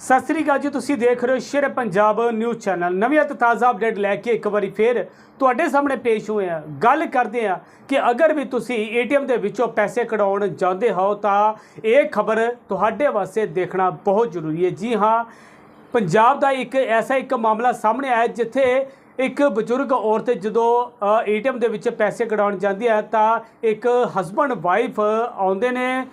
ਸਤਿ ਸ੍ਰੀ ਅਕਾਲ ਜੀ, ਤੁਸੀਂ ਦੇਖ ਰਹੇ ਹੋ ਸ਼ੇਰ ਪੰਜਾਬ ਨਿਊਜ਼ ਚੈਨਲ। ਨਵੀਂ ਅਤੇ ਤਾਜ਼ਾ ਅਪਡੇਟ ਲੈ ਕੇ ਇੱਕ ਵਾਰੀ ਫੇਰ ਤੁਹਾਡੇ ਸਾਹਮਣੇ ਪੇਸ਼ ਹੋਏ ਆ ਗੱਲ ਕਰਦੇ ਆ ਕਿ ਅਗਰ ਵੀ ਤੁਸੀਂ ਏਟੀਐਮ ਦੇ ਵਿੱਚੋਂ ਪੈਸੇ ਕਢਾਉਣ ਜਾਂਦੇ ਹੋ ਤਾਂ ਇਹ ਖਬਰ ਤੁਹਾਡੇ ਵਾਸਤੇ ਦੇਖਣਾ ਬਹੁਤ ਜ਼ਰੂਰੀ ਹੈ। ਜੀ ਹਾਂ, ਪੰਜਾਬ ਦਾ ਇੱਕ ਐਸਾ ਇੱਕ ਮਾਮਲਾ ਸਾਹਮਣੇ ਆਇਆ ਜਿੱਥੇ ਇੱਕ ਬਜ਼ੁਰਗ ਔਰਤ ਜਦੋਂ ਏਟੀਐਮ ਦੇ ਵਿੱਚ ਪੈਸੇ ਕਢਾਉਣ ਜਾਂਦੀ ਹੈ ਤਾਂ ਇੱਕ ਹਸਬੰਡ ਵਾਈਫ ਆਉਂਦੇ ਨੇ।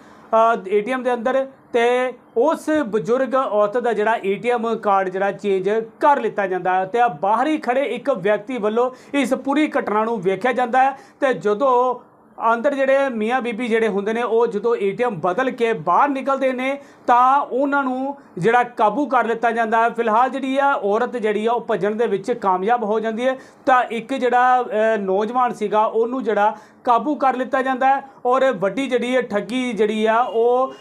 ਏਟੀਐਮ ਦੇ ਅੰਦਰ ਤੇ ਉਸ ਬਜ਼ੁਰਗ ਔਰਤ ਦਾ ਜਿਹੜਾ ਏਟੀਐਮ ਕਾਰਡ ਜਿਹੜਾ ਚੇਂਜ ਕਰ ਲਿੱਤਾ ਜਾਂਦਾ ਹੈ ਤੇ ਆ ਬਾਹਰ ਹੀ ਖੜੇ ਇੱਕ ਵਿਅਕਤੀ ਵੱਲੋਂ ਇਸ ਪੂਰੀ ਘਟਨਾ ਨੂੰ ਵੇਖਿਆ ਜਾਂਦਾ ਹੈ ਤੇ ਜਦੋਂ ਅੰਦਰ ਜਿਹੜੇ ਮੀਆਂ ਬੀਬੀ ਜਿਹੜੇ ਹੁੰਦੇ ਨੇ, ਉਹ ਜਦੋਂ ਏਟੀਐਮ ਬਦਲ ਕੇ ਬਾਹਰ ਨਿਕਲਦੇ ਨੇ, ਤਾਂ ਉਹਨਾਂ ਨੂੰ ਜਿਹੜਾ ਕਾਬੂ ਕਰ ਲਿੱਤਾ ਜਾਂਦਾ ਹੈ। ਫਿਲਹਾਲ ਜਿਹੜੀ ਆ ਔਰਤ ਜਿਹੜੀ ਆ, ਉਹ ਭੱਜਣ ਦੇ ਵਿੱਚ ਕਾਮਯਾਬ ਹੋ ਜਾਂਦੀ ਹੈ। ਤਾਂ ਇੱਕ ਜਿਹੜਾ ਨੌਜਵਾਨ ਸੀਗਾ, ਉਹਨੂੰ ਜਿਹੜਾ ਕਾਬੂ ਕਰ ਲਿੱਤਾ ਜਾਂਦਾ ਹੈ ਔਰ ਵੱਡੀ ਜਿਹੜੀ ਹੈ ਠੱਗੀ ਜਿਹੜੀ ਆ ਉਹ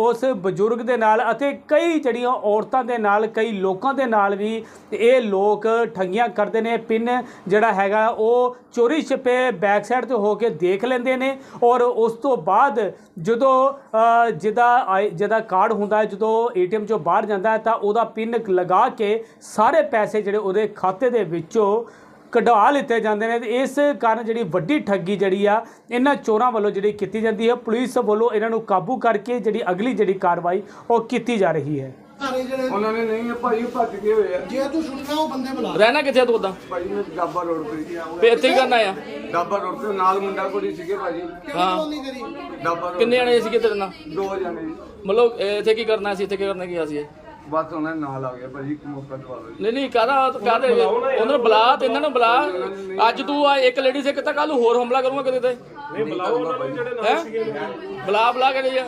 ਉਸ ਬਜ਼ੁਰਗ ਦੇ ਨਾਲ ਅਤੇ ਕਈ ਜਿਹੜੀਆਂ ਔਰਤਾਂ ਦੇ ਨਾਲ ਕਈ ਲੋਕਾਂ ਦੇ ਨਾਲ ਵੀ ਇਹ ਲੋਕ ਠੱਗੀਆਂ ਕਰਦੇ ਨੇ। ਪਿੰਨ ਜਿਹੜਾ ਹੈਗਾ ਉਹ ਚੋਰੀ ਛਿਪੇ ਬੈਕ ਸਾਈਡ ਤੇ ਹੋ ਕੇ ਦੇਖ ਲੈਂਦੇ ਨੇ ਔਰ ਉਸ ਤੋਂ ਬਾਅਦ ਜਦੋਂ ਅ, ਜਿਹਦਾ ਆਈ- ਜਿਹਦਾ ਕਾਰਡ ਹੁੰਦਾ ਹੈ ਜਦੋਂ ਏਟੀਐਮ ਚੋਂ ਬਾਹਰ ਜਾਂਦਾ ਹੈ ਤਾਂ ਉਹਦਾ ਪਿੰਨ ਲਗਾ ਕੇ ਸਾਰੇ ਪੈਸੇ ਜਿਹੜੇ ਉਹਦੇ ਖਾਤੇ ਦੇ ਵਿੱਚੋਂ ਕਢਵਾ ਲਿੱਤੇ ਜਾਂਦੇ ਨੇ ਤੇ ਇਸ ਕਾਰਨ ਜਿਹੜੀ ਵੱਡੀ ਠੱਗੀ ਜਿਹੜੀ ਆ ਇਹਨਾਂ ਚੋਰਾਂ ਵੱਲੋਂ ਜਿਹੜੀ ਕੀਤੀ ਜਾਂਦੀ ਹੈ ਪੁਲਿਸ ਵੱਲੋਂ ਇਹਨਾਂ ਨੂੰ ਕਾਬੂ ਕਰਕੇ ਜਿਹੜੀ ਅਗਲੀ ਜਿਹੜੀ ਕਾਰਵਾਈ ਉਹ ਕੀਤੀ ਜਾ ਰਹੀ ਹੈ। ਸਾਰੇ ਜਿਹੜੇ ਉਹਨਾਂ ਨੇ ਨਹੀਂ ਭਾਈ ਭੱਜ ਗਏ ਹੋਏ ਆ। ਜੇ ਤੂੰ ਸੁਣਨਾ ਉਹ ਬੰਦੇ ਬੁਲਾ ਰਹਿਣਾ ਕਿੱਥੇ ਆ ਤੂੰ ਉਦਾਂ ਭਾਈ ਮੈਂ ਡਾਬਾ ਰੋਡ ਤੇ। ਇੱਥੇ ਹੀ ਕਰਨਾ ਆ? ਡਾਬਾ ਰੋਡ ਤੇ ਨਾਲ ਮੁੰਡਾ ਕੁੜੀ ਸੀਗੇ ਭਾਜੀ ਹਾਂ ਨਹੀਂ ਕਰੀ ਡਾਬਾ ਰੋਡ ਕਿੰਨੇ ਜਣੇ ਸੀਗੇ ਤੇਰੇ ਨਾਲ? ਦੋ ਜਣੇ। ਮਤਲਬ ਇੱਥੇ ਕੀ ਕਰਨਾ ਸੀ ਇੱਥੇ ਕੀ ਕਰਨਾ ਕੀ ਸੀ ਬਸ ਉਹਨਾਂ ਦੇ ਨਾਲ ਆ ਗਿਆ ਭਾਜੀ ਇੱਕ ਮੌਕਾ ਦਵਾ ਦਿਓ ਜੀ। ਨਹੀਂ ਨਹੀਂ ਕਾਹਦਾ ਕਾਹਦੇ ਉਹਨਾਂ ਨੂੰ ਬੁਲਾ ਤੇ ਇਹਨਾਂ ਨੂੰ ਬੁਲਾ। ਅੱਜ ਤੂੰ ਆ ਇੱਕ ਲੇਡੀ ਸੇ ਕਿਤਾ ਕੱਲ ਹੋਰ ਹਮਲਾ ਕਰੂੰਗਾ ਕਿਤੇ ਤੇ। ਨਹੀਂ ਬੁਲਾਓ ਉਹਨਾਂ ਨੂੰ ਜਿਹੜੇ ਨਾਲ ਬੁਲਾ ਬੁਲਾ ਕੇ ਲਿਆ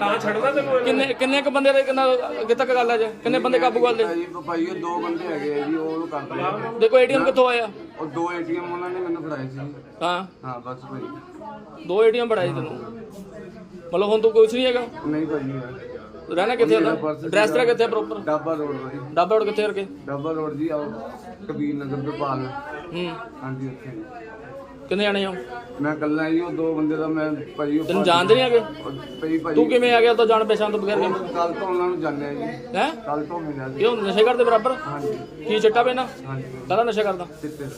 ਤਾਂ ਛੱਡਦਾ ਤੈਨੂੰ ਕਿੰਨੇ ਕਿੰਨੇ ਕ ਬੰਦੇ ਦੇ ਕਿੰਨਾ ਕਿਤੇ ਤੱਕ ਗੱਲ ਆ ਜਾ? ਕਿੰਨੇ ਬੰਦੇ ਕਾਬੂ ਕਰ ਲਏ? ਭਾਈ ਉਹ ਦੋ ਬੰਦੇ ਹੈਗੇ ਆ ਜੀ ਉਹ ਕਰਦੇ ਆ ਦੇਖੋ ਏਟੀਐਮ ਕਿੱਥੋਂ ਆਇਆ? ਉਹ ਦੋ ਏਟੀਐਮ ਉਹਨਾਂ ਨੇ ਮੈਨੂੰ ਫੜਾਏ ਸੀ। ਹਾਂ। ਹਾਂ ਬਸ ਭਾਈ। ਦੋ ਏਟੀਐਮ ਬੜਾਈ ਤੈਨੂੰ। ਮਤਲਬ ਹੁਣ ਤੂੰ ਕੁਝ ਨਹੀਂ ਹੈਗਾ? ਨਹੀਂ ਭਾਜੀ ਰਹਿਣਾ ਕਿੱਥੇ ਹੁੰਦਾ ਐਡਰੈਸ ਤੇਰਾ ਕਿੱਥੇ ਪ੍ਰੋਪਰ ਡਾਬਾ ਰੋਡ ਭਾਜੀ ਡੱਬਾ ਰੋਡ ਕਿੱਥੇ ਰਕੇ ਡਾਬਾ ਰੋਡ ਜੀ ਆਓ। ਕਬੀਰ ਨਗਰ ਤੋਂ ਪਾਲ ਹੂੰ। ਹਾਂਜੀ ਉੱਥੇ। ਜੀ। ਕਿੰਨੇ ਜਾਣੇ ਹੋ? ਮੈਂ ਕੱਲਾ ਜੀ ਉਹ ਦੋ ਬੰਦੇ ਦਾ ਮੈਂ ਉਹ ਤੈਨੂੰ ਜਾਣਦੇ ਨਹੀਂ ਹੈਗੇ? ਭਾਈ ਭਾਜੀ ਤੂੰ ਕਿਵੇਂ ਆ ਗਿਆ ਤਾਂ ਜਾਣ ਪਛਾਣ ਤੋਂ ਬਗੈਰ ਕੱਲ ਤੋਂ ਉਹਨਾਂ ਨੂੰ ਜਾਣਿਆ ਜੀ। ਹੈ? ਕੱਲ ਤੋਂ ਮਿਲਿਆ ਸੀ ਕਿਉਂ ਨਸ਼ੇ ਕਰਦੇ ਬਰਾਬਰ? ਹਾਂਜੀ। ਕੀ ਚਿੱਟਾ ਪੈਣਾ? ਹਾਂਜੀ। ਕਾਹਦਾ ਨਸ਼ਾ ਕਰਦਾ? ਚਿੱਟੇ ਦਾ।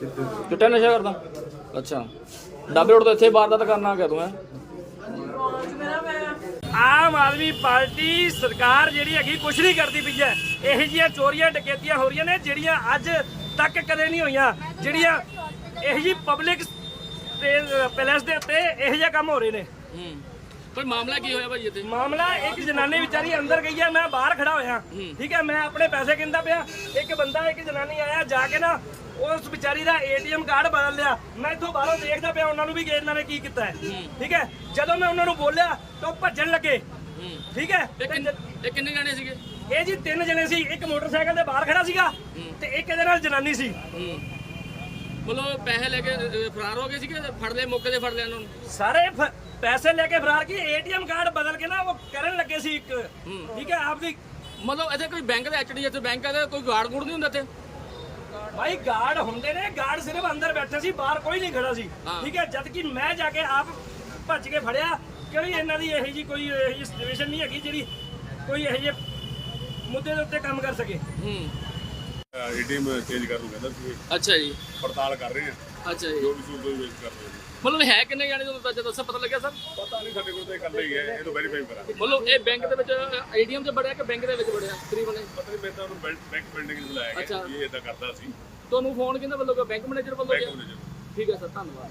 ਚਿੱਟੇ ਦਾ। ਚਿੱਟਾ ਨਸ਼ਾ ਕਰਦਾ? ਅੱਛਾ। ਡੱਬੇ ਰੋਡ ਤੋਂ ਇੱਥੇ ਵਾਰਦਾਤ ਕਰਨ ਆ ਗਿਆ ਤੂੰ ਹੈ? ਆਮ ਆਦਮੀ ਪਾਰਟੀ ਸਰਕਾਰ ਜਿਹੜੀ ਹੈਗੀ ਕੁਛ ਨਹੀਂ ਕਰਦੀ ਪਈ ਹੈ। ਇਹੋ ਜਿਹੀਆਂ ਚੋਰੀਆਂ ਡਕੈਤੀਆਂ ਹੋ ਰਹੀਆਂ ਨੇ ਜਿਹੜੀਆਂ ਅੱਜ ਤੱਕ ਕਦੇ ਨਹੀਂ ਹੋਈਆਂ। ਜਿਹੜੀਆਂ ਇਹੋ ਜਿਹੀ ਪਬਲਿਕ ਪੈਲੇਸ ਦੇ ਉੱਤੇ ਇਹੋ ਜਿਹਾ ਕੰਮ ਹੋ ਰਹੇ ਨੇ। ਪਰ ਮਾਮਲਾ ਕੀ ਹੋਇਆ ਭਾਈ ਇੱਥੇ? ਮਾਮਲਾ ਇੱਕ ਜਨਾਨੀ ਵਿਚਾਰੀ ਅੰਦਰ ਗਈ ਹੈ ਮੈਂ ਬਾਹਰ ਖੜਾ ਹੋਇਆ। ਠੀਕ ਹੈ ਮੈਂ ਆਪਣੇ ਪੈਸੇ ਗਿਣਦਾ ਪਿਆ। ਇੱਕ ਬੰਦਾ ਇੱਕ ਜਨਾਨੀ ਆਇਆ ਜਾ ਕੇ ਨਾ ਉਸ ਵਿਚਾਰੀ ਦਾ ਏਟੀਐਮ ਕਾਰਡ ਬਦਲ ਲਿਆ। ਮੈਂ ਇੱਥੋਂ ਬਾਹਰੋਂ ਦੇਖਦਾ ਪਿਆ ਉਹਨਾਂ ਨੂੰ ਵੀ ਕਿ ਇਹਨਾਂ ਨੇ ਕੀ ਕੀਤਾ ਹੈ। ਠੀਕ ਹੈ? ਜਦੋਂ ਮੈਂ ਉਹਨਾਂ ਨੂੰ ਬੋਲਿਆ ਤਾਂ ਉਹ ਭੱਜਣ ਲੱਗੇ। ਠੀਕ ਹੈ? ਇਹ ਕਿੰਨੇ ਇਹ ਕਿੰਨੇ ਜਾਣੇ ਸੀਗੇ? ਇਹ ਜੀ ਤਿੰਨ ਜਣੇ ਸੀ। ਇੱਕ ਮੋਟਰਸਾਈਕਲ ਤੇ ਬਾਹਰ ਖੜਾ ਸੀਗਾ ਤੇ ਇੱਕ ਇਹਦੇ ਨਾਲ ਜਨਾਨੀ ਸੀ। ਮਤਲਬ ਪੈਸੇ ਲੈ ਕੇ ਫਰਾਰ ਹੋ ਗਏ ਸੀਗੇ ਫੜ ਲਏ ਮੌਕੇ ਤੇ ਫੜ ਲਿਆ ਇਹਨਾਂ ਨੂੰ? ਸਾਰੇ ਪੈਸੇ ਲੈ ਕੇ ਫਰਾਰ ਕੀ? ਏਟੀਐਮ ਕਾਰਡ ਬਦਲ ਕੇ ਨਾ ਉਹ ਕਰਨ ਲੱਗੇ ਸੀ ਇੱਕ। ਠੀਕ ਹੈ? ਆਪਦੀ ਮਤਲਬ ਇੱਥੇ ਕੋਈ ਬੈਂਕ ਦਾ ਐਚਡੀਐਫ ਬੈਂਕ ਦਾ ਕੋਈ ਗਾਰਡ ਗੂੜ ਨਹੀਂ ਹੁੰਦਾ ਇੱਥੇ? ਭਾਈ ਗਾਰਡ ਹੁੰਦੇ ਨੇ ਗਾਰਡ ਸਿਰਫ ਅੰਦਰ ਬੈਠੇ ਸੀ ਬਾਹਰ ਕੋਈ ਨਹੀਂ ਖੜਾ ਸੀ। ਠੀਕ ਹੈ ਜਦ ਕਿ ਮੈਂ ਜਾ ਕੇ ਆਪ ਭੱਜ ਕੇ ਫੜਿਆ ਕਿਉਂਕਿ ਇਹਨਾਂ ਦੀ ਇਹੋ ਜੀ ਕੋਈ ਇਹੋ ਜੀ ਸਿਚੁਏਸ਼ਨ ਨਹੀਂ ਹੈਗੀ ਜਿਹੜੀ ਕੋਈ ਇਹੋ ਜਿਹੇ ਮੁੱਦੇ ਦੇ ਉੱਤੇ ਕੰਮ ਕਰ ਸਕੇ। ਹੂੰ। ਏਟੀਐਮ ਚੇਂਜ ਕਰਨ ਨੂੰ ਕਹਿੰਦਾ ਸੀ। ਅੱਛਾ ਜੀ। ਪੜਤਾਲ ਕਰ ਰਹੇ ਆ ਅੱਛਾ ਜੀ। ਜੋ ਵੀ ਸੂਟ ਹੋਈ ਵੇਚ ਕਰ ਰਹੇ ਨੇ। ਮਤਲਬ ਹੈ ਕਿੰਨੇ ਜਾਣੇ ਤੁਹਾਨੂੰ ਦੱਸਿਆ ਦੱਸਿਆ ਪਤਾ ਲੱਗਿਆ ਸਰ? ਪਤਾ ਨਹੀਂ ਸਾਡੇ ਕੋਲ ਤਾਂ ਇਕੱਲੇ ਹੀ ਹੈ ਇਹ ਤਾਂ ਵੈਰੀਫਾਈ ਕਰਾਂਗੇ ਮਤਲਬ ਇਹ ਬੈਂਕ ਦੇ ਵਿੱਚ ਏਟੀਐਮ 'ਚ ਬੜਿਆ ਕਿ ਬੈਂਕ ਦੇ ਵਿੱਚ ਬੜਿਆ? ਤਕਰੀਬਨ? ਪਤਾ ਨਹੀਂ ਮੈਂ ਤਾਂ ਉਹਨੂੰ ਬੈਂਕ ਬਿਲਡਿੰਗ ਨੂੰ ਬੁਲਾਇਆ ਅੱਛਾ। ਗਿਆ ਇਹ ਇਦਾਂ ਕਰਦਾ ਸੀ। ਤੁਹਾਨੂੰ ਫੋਨ ਕਿਹਨੇ ਵੱਲੋਂ ਗਿਆ ਬੈਂਕ ਮੈਨੇਜਰ ਵੱਲੋਂ ਗਿਆ ਠੀਕ ਹੈ ਸਰ ਧੰਨਵਾਦ।